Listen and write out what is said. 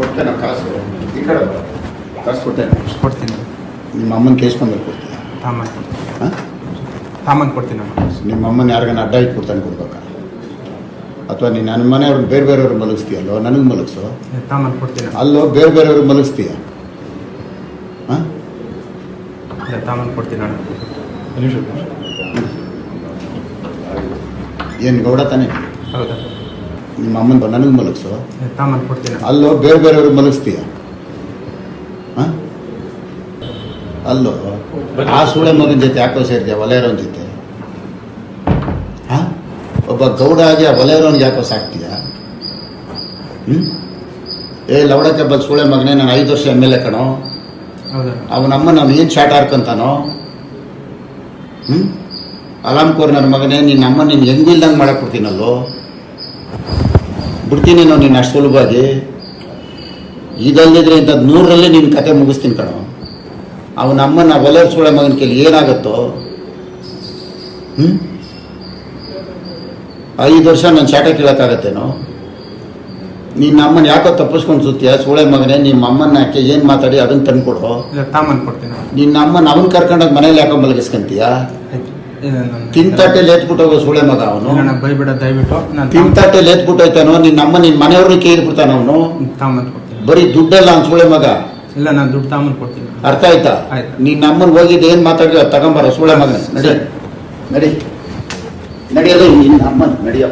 ಕೊಡ್ತೇನೆ ಕಾಸು ಈ ಕಡೆ. ಕಾಸು ಕೊಡ್ತೇನೆ. ಕೊಡ್ತೀನಿ. ನಿಮ್ಮ ಅಮ್ಮನ ಕೇಸ್ಕೊಂಡ್ಮೇಲೆ ಕೊಡ್ತೀಯ? ತಾಮನ್ ಕೊಡ್ತೀನಿ ಹಾಂ? ತಾಮನ್ ಕೊಡ್ತೀನಿ ನಿಮ್ಮ ಅಮ್ಮನ ಯಾರಿಗಾನ ಅಡ್ಡ ಇಟ್ಬಿಡ್ತಾನೆ ಕೊಡ್ಬೇಕಾ? ಅಥವಾ ನೀನು ನನ್ನ ಮನೆಯವ್ರನ್ನ ಬೇರೆ ಬೇರೆಯವ್ರು ಮಲಗಿಸ್ತೀಯಲ್ಲೋ? ನನಗೆ ಮಲಗಿಸೋ? ತಾಮನ್ ಕೊಡ್ತೀನಿ ಅಲ್ಲೋ ಬೇರೆ ಬೇರೆಯವ್ರು ಮಲಗಿಸ್ತೀಯ? ಹಾಂ? ತಾಮನ್ ಕೊಡ್ತೀನಿ ಏನು ಗೌಡ ತಾನೇ? ಹೌದಾ? ನಿಮ್ಮ ಅಮ್ಮನ ನನಗೆ ಮಲಗಿಸು. ಅಲ್ಲೋ ಬೇರೆ ಬೇರೆಯವ್ರಿಗೆ ಮಲಗಿಸ್ತೀಯ? ಹಾಂ? ಅಲ್ಲೋ ಆ ಸೂಳೆ ಮಗನ ಜೊತೆ ಯಾಕೋ ಸೇರ್ತೀಯ ವಲಯರೋನ್ ಜೊತೆ. ಹಾಂ? ಒಬ್ಬ ಗೌಡ ಆಗಿ ಆ ವಲಯರೋನ್ಗೆ ಯಾಕೋ ಸಾಕ್ತೀಯ? ಹ್ಞೂ ಏ ಲವಡಕ್ಕೆ ಬಂದು ಸೂಳೆ ಮಗನೇ ನಾನು ಐದು ವರ್ಷ ಎಂ ಎಲ್ ಎ ಕಣೋ. ಅವನಮ್ಮ ನಾನು ಏನು ಶಾಟ್ ಹಾರ್ಕೊಂತಾನೋ ಹ್ಞೂ ಅಲಾಮ್ ಕೋರ್ ನನ್ನ ಮಗನೇ ನಿನ್ನ ಅಮ್ಮ ನೀನು ಹೆಂಗಿಲ್ದಂಗೆ ಮಾಡಕ್ಕೆ ಕೊಡ್ತೀನಲ್ಲೋ? ಬಿಡ್ತೀನಿ ನಾವು ನಿನ್ನ ಅಷ್ಟು ಸುಲಭವಾಗಿ. ಇದಲ್ಲದಿದ್ರೆ ಇಂಥದ್ದು ನೂರರಲ್ಲಿ ನಿನ್ನ ಕತೆ ಮುಗಿಸ್ತೀನಿ ಕಣೋ. ಅವನ ಅಮ್ಮನ ಒಲೆ ಸೂಳೆ ಮಗನ ಕೇಳಿ ಏನಾಗುತ್ತೋ? ಹ್ಞೂ ಐದು ವರ್ಷ ನಾನು ಶಾಟ ಕೇಳೋಕ್ಕಾಗತ್ತೇನೋ? ನಿನ್ನ ಅಮ್ಮನ ಯಾಕೋ ತಪ್ಪಿಸ್ಕೊಂಡು ಸುತ್ತೀಯ? ಸೂಳೆ ಮಗನೇ ನಿಮ್ಮ ಅಮ್ಮನ ಯಾಕೆ ಏನು ಮಾತಾಡಿ ಅದನ್ನು ತಂದು ಕೊಡು. ನಿನ್ನ ಅಮ್ಮನ ಅವನ ಕರ್ಕೊಂಡೋಗಿ ಮನೇಲಿ ಯಾಕೋ ಮಲಗಿಸ್ಕೊಂತೀಯ? ನಾನು- ತಿಂತಟ್ಟೆಲಿ ಎತ್ಬಿಟ್ಟು ಹೋಗೋ ಸೂಳೆ ಮಗ ಅವನು ಬೈಬೇಡ ದಯವಿಟ್ಟು ತಿಂತಟ್ಟೆಲಿ ಎತ್ಬಿಟ್ಟೋಯ್ತಾನೋ ನಿನ್ನ ಅಮ್ಮ ನಿನ್ನ ಮನೆಯವ್ರನ್ನ ಕೇಳ್ಬಿಡ್ತಾನ ಅವನು? ಕೊಡ್ತೀನಿ. ಬರೀ ದುಡ್ಡಲ್ಲ ಅವ್ನು ಸೂಳೆ ಮಗ? ಇಲ್ಲ ನಾನು ದುಡ್ಡು ತಾಮನ್ ಕೊಡ್ತೀನಿ. ಅರ್ಥ ಆಯ್ತಾ? ನೀನ್ ನಿನ್ನ ಅಮ್ಮನ ಹೋಗಿದ್ದು ಏನ್ ಮಾತಾಡಿದ್ರೆ ತಗೊಂಬಾರ ಸೂಳೆ ಮಗ ನಡಿ. ನಡಿ. ನಡೆಯೋದು ನಿನ್ನ ಅಮ್ಮನ ನಡಿಯೋ.